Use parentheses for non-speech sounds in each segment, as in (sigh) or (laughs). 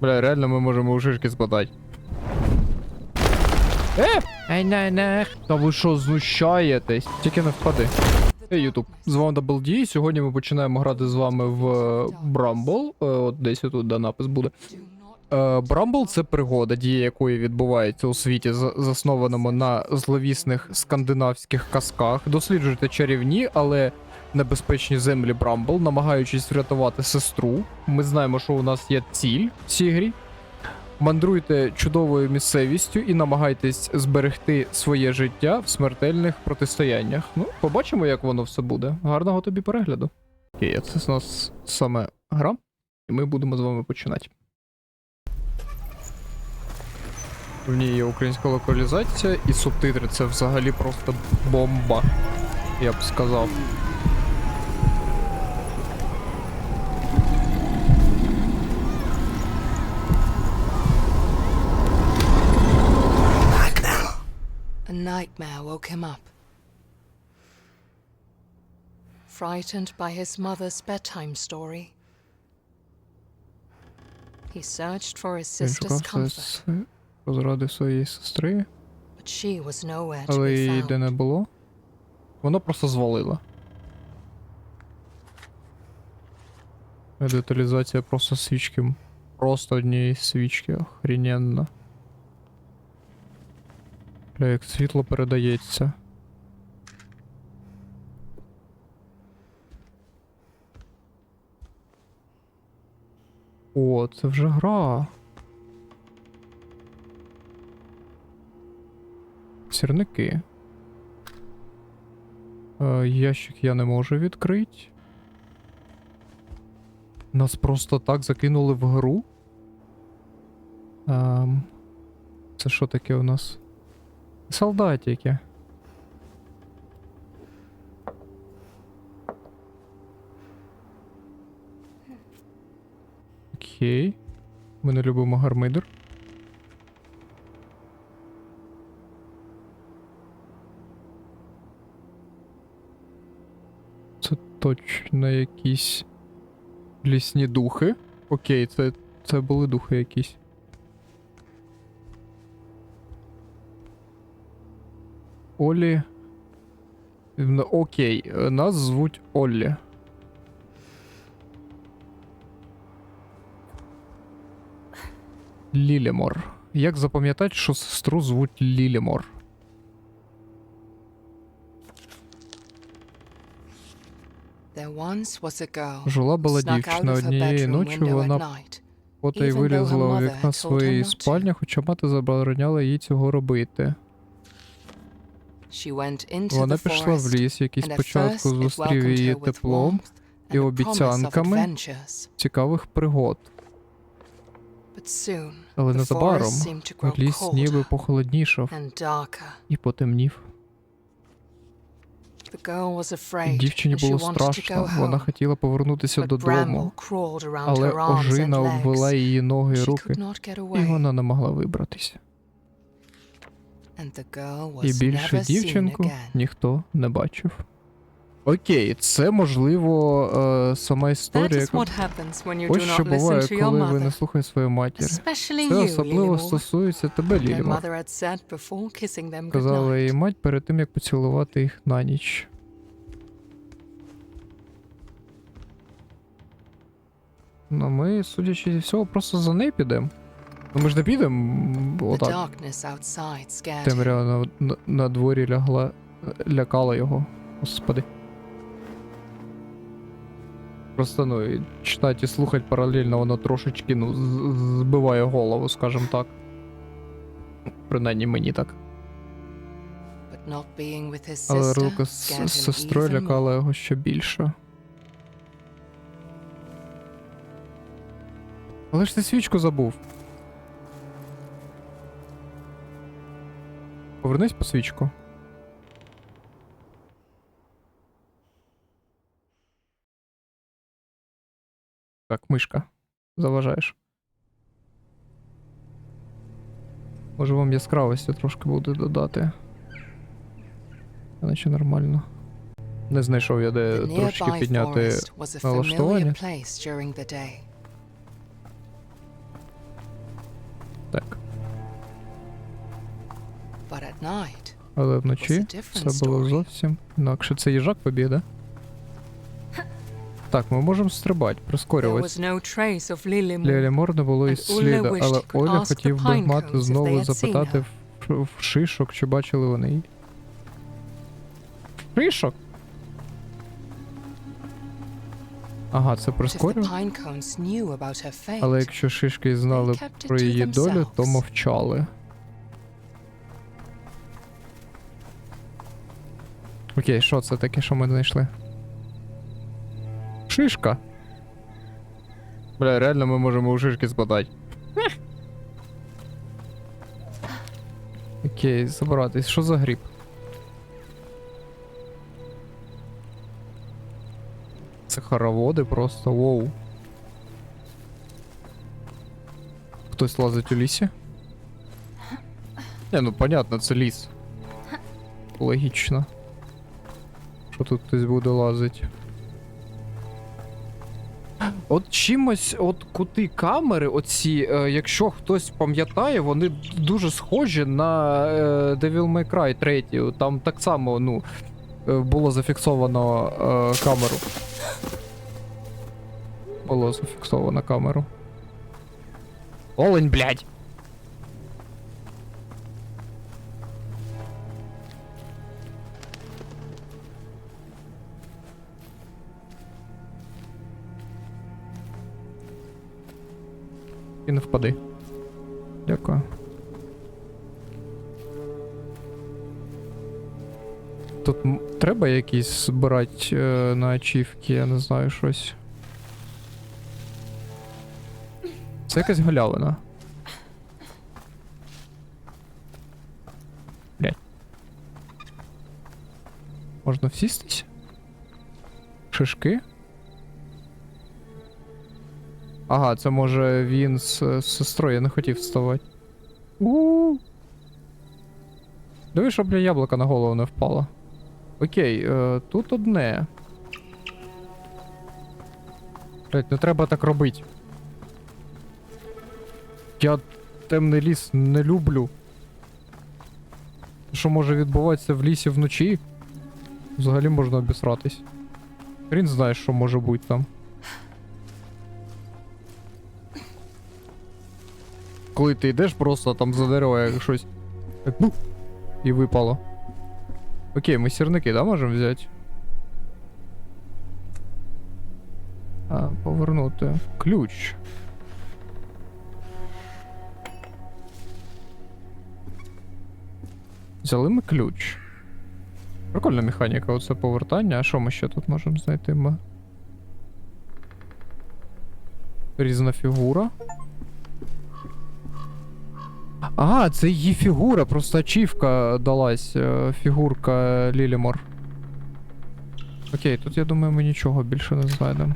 Бля, реально ми можемо у шишки складати. Е! Ей, не, не. Та ви що, знущаєтесь? Тільки не впади. Ей, Ютуб, з вами Double D. Сьогодні ми починаємо грати з вами в е, Bramble. Е, От десь тут де напис буде. Е, Bramble — це пригода, дія якої відбувається у світі, за- заснованому на зловісних скандинавських казках. Досліджуйте чарівні, але небезпечні землі Брамбл, намагаючись врятувати сестру. Ми знаємо, що у нас є ціль в цій грі. Мандруйте чудовою місцевістю і намагайтесь зберегти своє життя в смертельних протистояннях. Ну, побачимо, як воно все буде. Гарного тобі перегляду. Окей, це у нас саме гра, і ми будемо з вами починати. В ній є українська локалізація і субтитри. Це взагалі просто бомба, я б сказав. A nightmare woke him up. Frightened by his mother's bedtime story, he searched for his sister's comfort, с- своєї сестри, but she was nowhere to але be її де не found. було. Воно просто звалило. Деталізація просто свічки. Просто однієї свічки. Охрененно. Бля, як світло передається. О, це вже гра. Сірники. Е, ящик я не можу відкрити. Нас просто так закинули в гру. Ем, це що таке у нас? Солдатики. Окей. Ми не любимо гармидер. Це точно якісь лісні духи. Окей, це, це були духи якісь. Олі. Окей, е, нас звуть Оллі. Лілімор. Як запам'ятати, що сестру звуть Лілімор? Жила була дівчина однієї ночі, вона her вилізла у вікна своєї спальні, хоча мати забороняла їй цього робити. Вона пішла в ліс, який спочатку зустрів її теплом, і обіцянками. цікавих пригод. Але незабаром ліс ніби похолоднішав і потемнів. Дівчині було страшно, вона хотіла повернутися додому, але ожина обвела її ноги і руки, і вона не могла вибратися. And the girl І більше дівчинку ніхто не бачив. Окей, це можливо е, сама історія, яка what happens when you ось що буває, listen to your коли ви не слухаєте свою матір. Це особливо стосується тебе, Their Лілімо. mother had said before kissing them Казала її мать перед тим, як поцілувати їх на ніч. Ну, ми, судячи зі всього, просто за нею підемо. Ну ми ж не підемо. Отак. Темрява на, на, на дворі лягла, лякала його. Господи. Просто, ну, читати і слухати паралельно, воно трошечки, ну, збиває голову, скажімо так. Принаймні мені так. Але рука з, сестрою лякала його ще більше. Але ж ти свічку забув. Повернись по свічку. Так, мишка. Заважаєш. Може вам яскравості трошки буде додати. Наче нормально. Не знайшов я де трошки підняти. налаштування. Але вночі це було зовсім інакше. Це їжак побіг, да? (laughs) Так, ми можемо стрибати, прискорюватися. was no trace of Lily Для Moon. Лімор не було і сліда, але Оля хотів би мати знову запитати в, шишок, чи бачили вони її. Шишок? Ага, це fate, Але якщо шишки знали про її долю, то мовчали. Окей, що це таке, що ми знайшли? Шишка. Бля, реально ми можемо у шишки спадати. Окей, забиратись. Що за гриб? Це хороводи просто, воу. Хтось лазить у лісі? Не, ну понятно, це ліс. Логічно. Що тут хтось буде лазить. От чимось, от кути камери, оці, е, якщо хтось пам'ятає, вони дуже схожі на е, Devil May Cry 3. Там так само, ну, е, було зафіксовано е, камеру. Було зафіксовано камеру. Олень, блядь! І не впади. Дякую. Тут треба якісь збирати е, на ачівки, я не знаю щось. Це якась галявина. Блять. Можна всістись? Шишки? Ага, це може він з, сестрою, я не хотів вставати. у Диви, щоб бля яблука на голову не впало. Окей, е, тут одне. Блять, не треба так робити. Я темний ліс не люблю. Що може відбуватися в лісі вночі? Взагалі можна обісратись. Хрін знає, що може бути там. Коли ти йдеш просто там за дерево, як щось. Так, бух, і випало. Окей, ми сірники, да, можемо взяти? А, повернути. Ключ. Взяли ми ключ. Прикольна механіка, оце повертання. А що ми ще тут можемо знайти? Різна фігура. А, це її фігура, просто ачівка далась. е, Фігурка Лілімор. Окей, тут я думаю, ми нічого більше не знайдемо.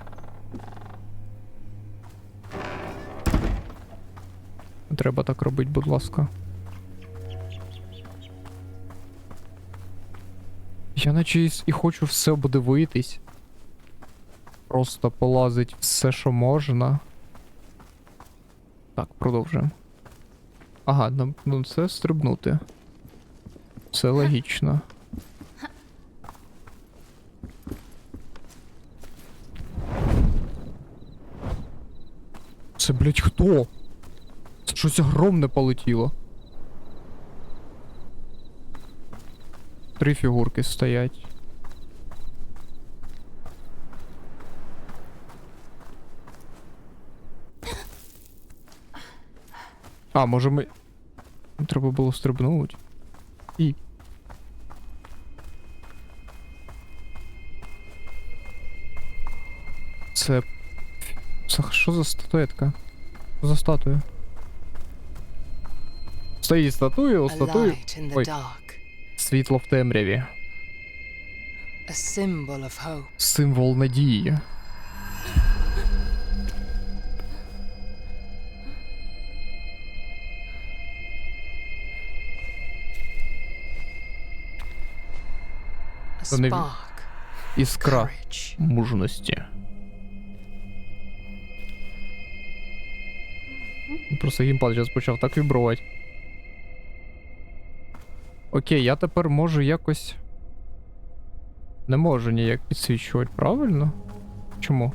Треба так робити, будь ласка. Я наче і хочу все обдивитись. Просто полазить все, що можна. Так, продовжуємо. Ага, ну, ну це стрибнути. Це логічно. Це, блять, хто? Це щось огромне полетіло. Три фігурки стоять. А, може ми. Треба було стрибнути. І. Це. Це що за статуетка? Що за статуя? Стоїть статуя, у статуї Ой. світло в темряві. Символ надії. Не Іскра мужності. Просто геймпад зараз почав так вібрувати. Окей, я тепер можу якось. Не можу ніяк підсвічувати, правильно? Чому?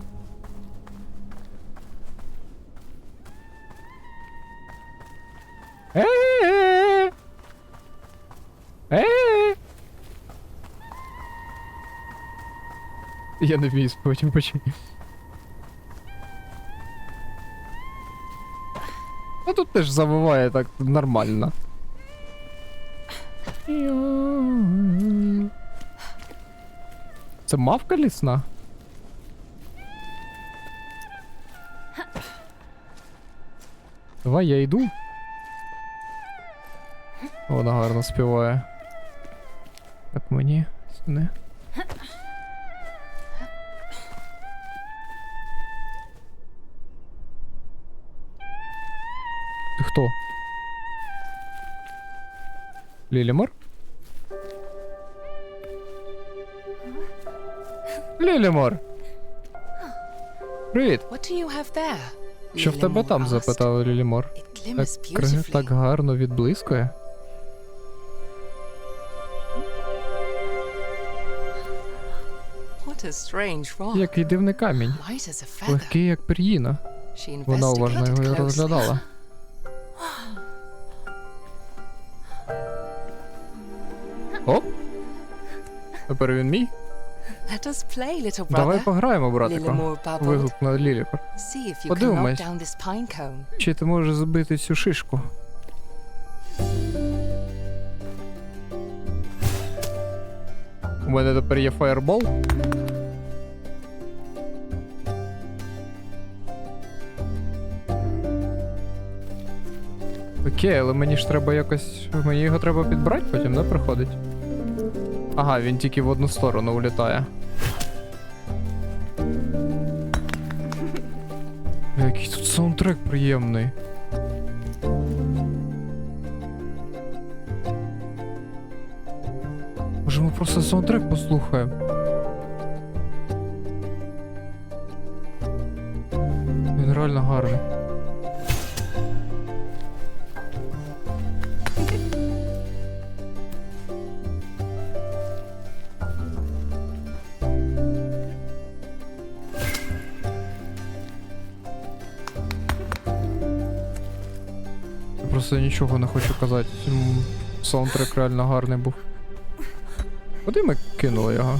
Я не вмію співати, почекай. Ну тут теж завиває так нормально. Це мавка лісна? Давай я йду. Вона гарно співає. Так мені сюди. Хто? Лілімор? Лілімор! Привіт! Що в тебе там? запитала Лілімор. Так, так гарно відблискує. Який дивний камінь. Легкий, як пір'їна. Вона уважно його розглядала. Тепер він мій. Let us play, little brother. Давай пограємо, братику. Вигукнула knock Подивимось. Чи ти можеш забити цю шишку? У мене тепер є фаєрбол. Окей, але мені ж треба якось. Мені його треба підбрати потім, да, приходить? Ага, він тільки в одну сторону улітає. Який тут саундтрек приємний. Може ми просто саундтрек послухаємо? Він реально гарний. Просто нічого не хочу казати. Саундтрек реально гарний був. Куди ми кинули його?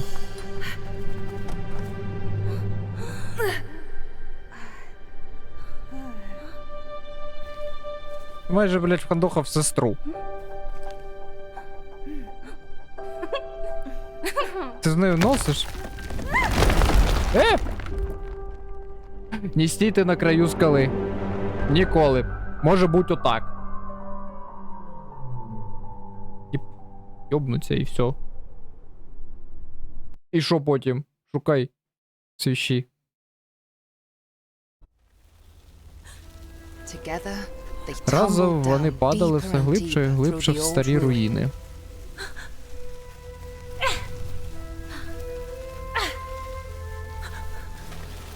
Майже, блядь, вкандохав сестру. Ти з нею носиш? Е! Не стійте на краю скали. Ніколи. Може бути отак. Йобнуться і все. І що потім? Шукай свіщі. Разом вони падали все глибше і глибше в старі руїни.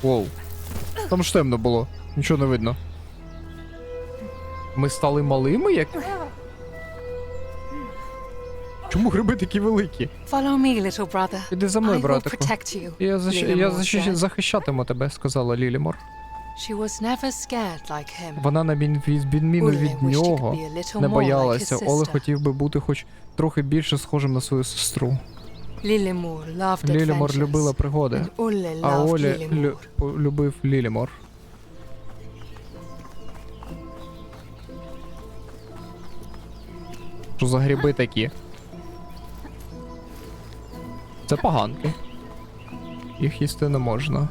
Воу. Там ж темно було, нічого не видно. Ми стали малими, як. Чому гриби такі великі? Follow me, little brother. Іди за мною, I will братику. protect you. Я, защ... я защ... said. захищатиму тебе, сказала Лілімор. She was never scared like him. Вона на він... від- відміну від wished he could нього be a little не more like his боялася. Оле sister. хотів би бути хоч трохи більше схожим на свою сестру. Loved Лілімор adventures. любила пригоди, And Ulle а loved Олі Lillimore. лю... полюбив Лілімор. Що за гриби такі? Це поганки. Їх їсти не можна.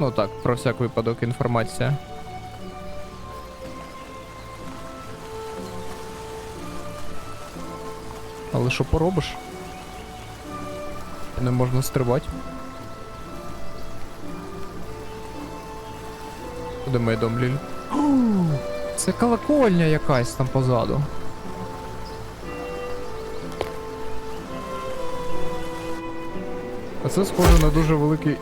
Ну так, про всяк випадок інформація. Але що поробиш? Не можна стрибати. Куди ми йдемо, Ліль? Це колокольня якась там позаду. А це схоже на дуже великий.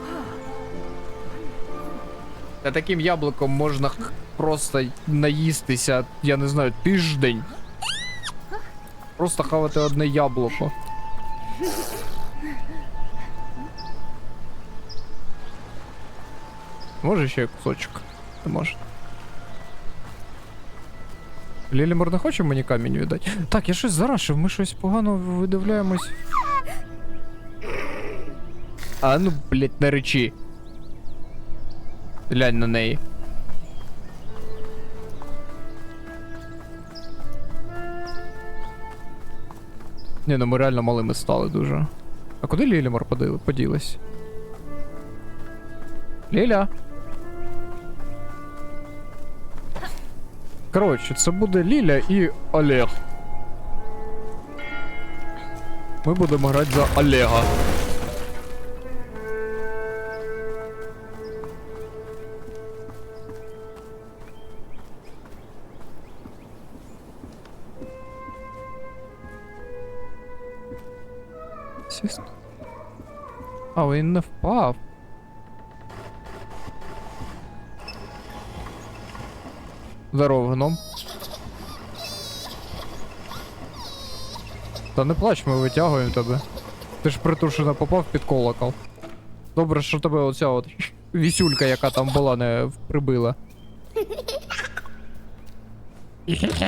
Та таким яблуком можна просто наїстися, я не знаю, тиждень. Просто хавати одне яблуко. Може ще кусочок? Не може. Лілімор не хоче мені камінь віддати? Так, я щось зарашив, ми щось погано видивляємось. А ну, блять, не речі. Глянь на неї. Ні, ну ми реально малими стали дуже. А куди Лілімор поділась? Ліля. Коротше, це буде Ліля і Олег. Ми будемо грати за Олега. А, він не впав. Здоров, гном. Та не плач, ми витягуємо тебе. Ти ж притушено попав під колокол. Добре, що тебе оця от вісюлька, яка там була, не прибила. (laughs)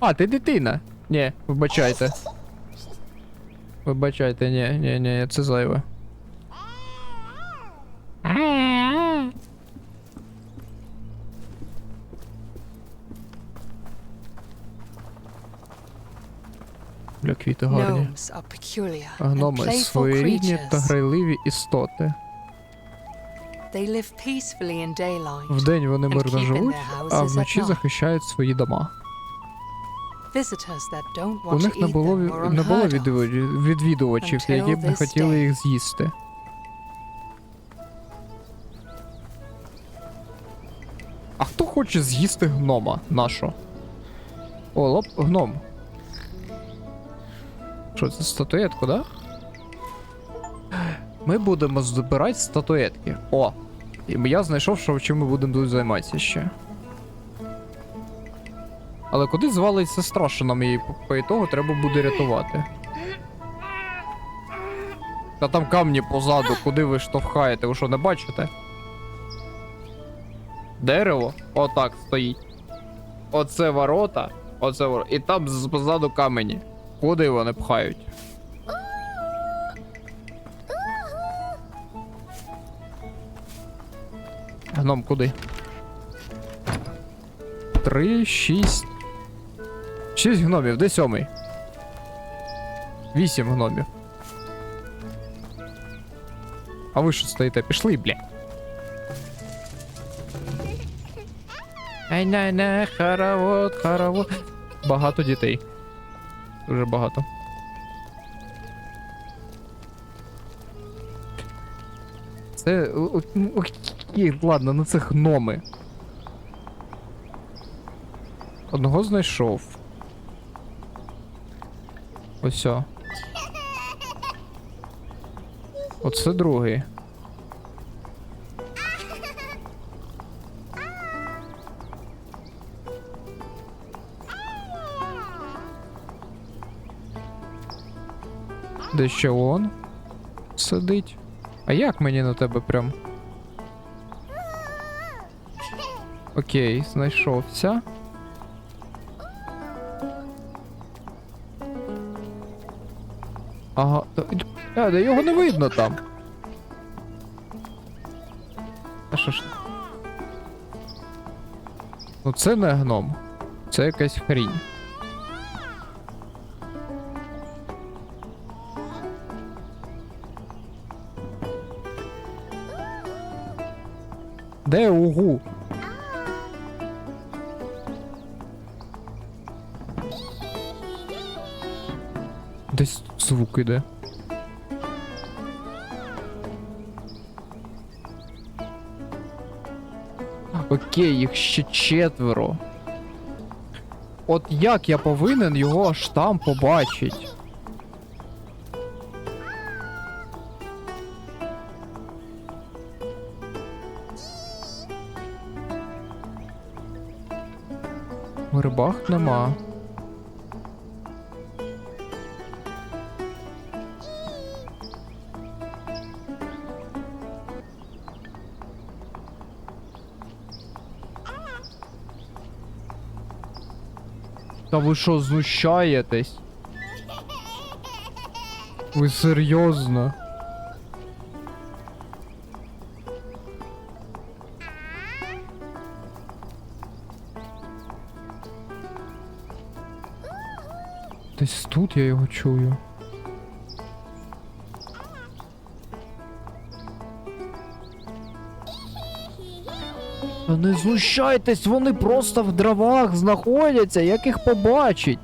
А, ти дитина. Ні, вибачайте. Вибачайте, ні, ні, ні, це зайве. Бля, квіти гарні. Гноми своєрідні та грайливі істоти. Daylight. Вдень вони мирно живуть, а вночі захищають свої дома. У них не було, не було відвідувачів, відвідувачів, які б не хотіли їх з'їсти. А хто хоче з'їсти гнома нашого? О, лоп, гном. Що це статуетку, да? Ми будемо збирати статуетки. О! І я знайшов, що чим ми будемо тут займатися ще. Але куди звалить сестра, що нам її по- ітогу треба буде рятувати? Та там камні позаду, куди ви штовхаєте, ви що не бачите? Дерево отак стоїть. Оце ворота, оце ворота. І там позаду камені. Куди вони пхають? Гном, куди? Три, шість. Шість гномів, де сьомий? Вісім гномів. А ви що стоїте? Пішли, бля. Ай на на хоровод, хоровод. Багато дітей. Дуже багато. Це. Окей, ладно, ну це гноми. Одного знайшов. Ось. Оце другий. Де ще он сидить? А як мені на тебе прям? Окей, знайшовся. Ага, та, а, його не видно там. А що ж? Ну це не гном. Це якась хрінь. Де угу? звук іде. Окей, їх ще четверо. От як я повинен його аж там побачити? Рибах нема. Та ви що, знущаєтесь? Ви серйозно? Десь тут я його чую. Не знущайтесь, вони просто в дровах знаходяться, як їх побачить.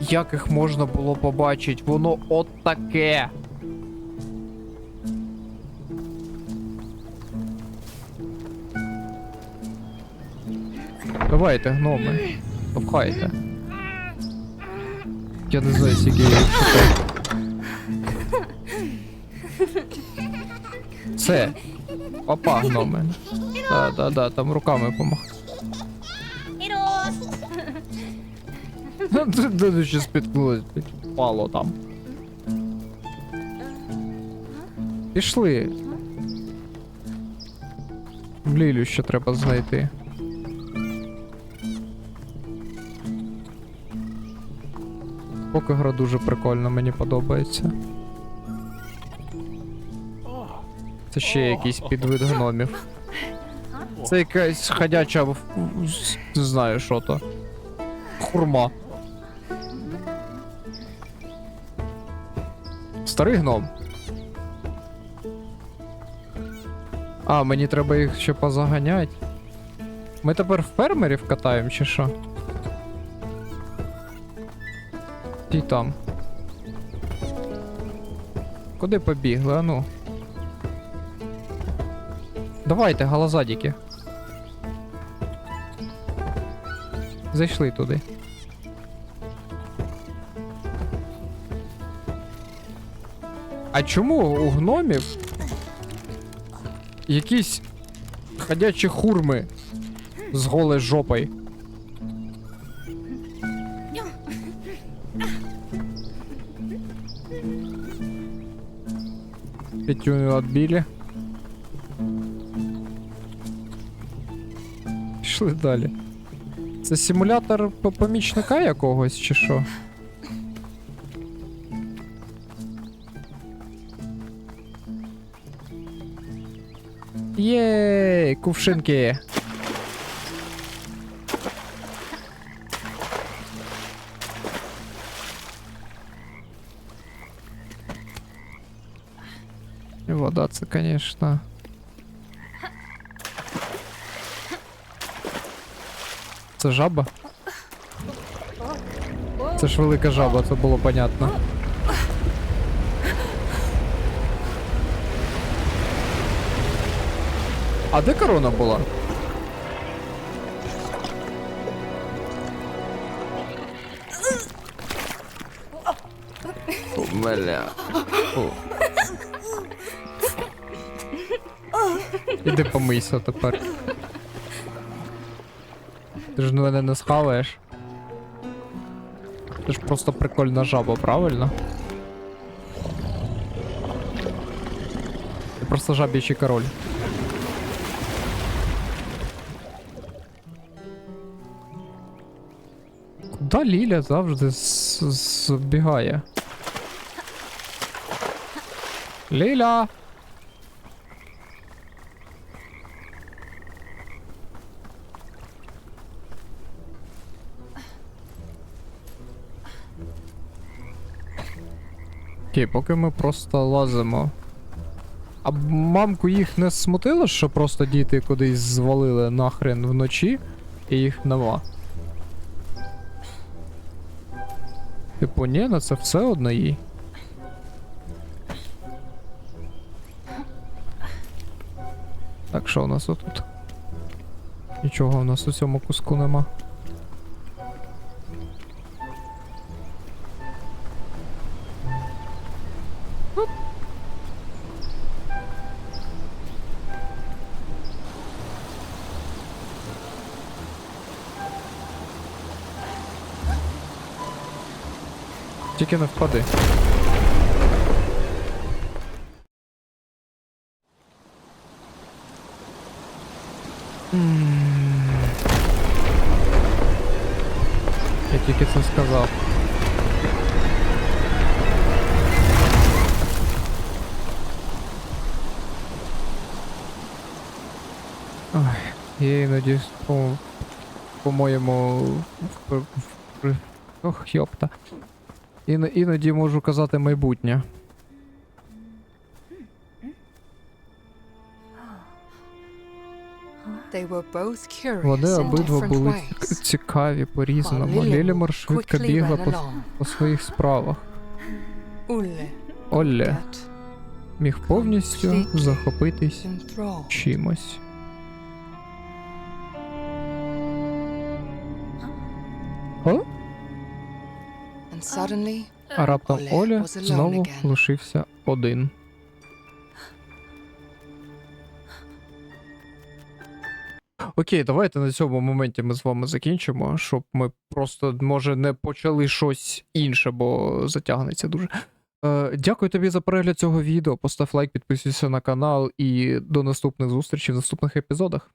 Як їх можна було побачити? Воно от таке. Давайте, гноми. Попхайте. Я не знаю, скільки я їх. Це. Опа, гноми. Да, да, да, там руками помах. (laughs) Тут ще спіткнулось, впало там. Пішли. Лілю ще треба знайти. Поки гра дуже прикольна, мені подобається. Це ще якийсь підвид гномів. Це якась ходяча, не знаю, що то. Хурма. Старий гном. А, мені треба їх ще позаганять. Ми тепер в фермерів катаємо чи що? Ті там. Куди побігли, а ну? Давайте, галазадіки. Зайшли туди. А чому у гномів якісь ходячі хурми з голою жопою? Петюню отбили. Пішли далі. Це симулятор по- помічника якогось чи що? Єй, кувшинки. Вода, це, конечно. Це жаба? Це ж велика жаба, це було понятно. А де корона була? Мля. Іди помийся тепер. Ти ж мене не схаваєш. Це ж просто прикольна жаба, правильно? Ти просто жабічий король. Куда Ліля завжди збігає? Ліля! Окей, поки ми просто лазимо. А мамку їх не смутило, що просто діти кудись звалили нахрен вночі і їх нема. Типу, ні, на це все одно їй. Так, що у нас отут? Нічого у нас у цьому куску нема. Тільки не впади. Я тільки це сказав. Ой, я іноді, по- по-моєму, ох, йопта. Іно, іноді можу казати майбутнє. Вони обидва були цікаві по-різному. Лілімор швидко бігла по, по своїх справах. Олле міг повністю захопитись чимось. А раптом Оля знову лишився один. Окей, давайте на цьому моменті ми з вами закінчимо, щоб ми просто, може, не почали щось інше, бо затягнеться дуже. Е, дякую тобі за перегляд цього відео. Постав лайк, підписуйся на канал і до наступних зустрічей в наступних епізодах.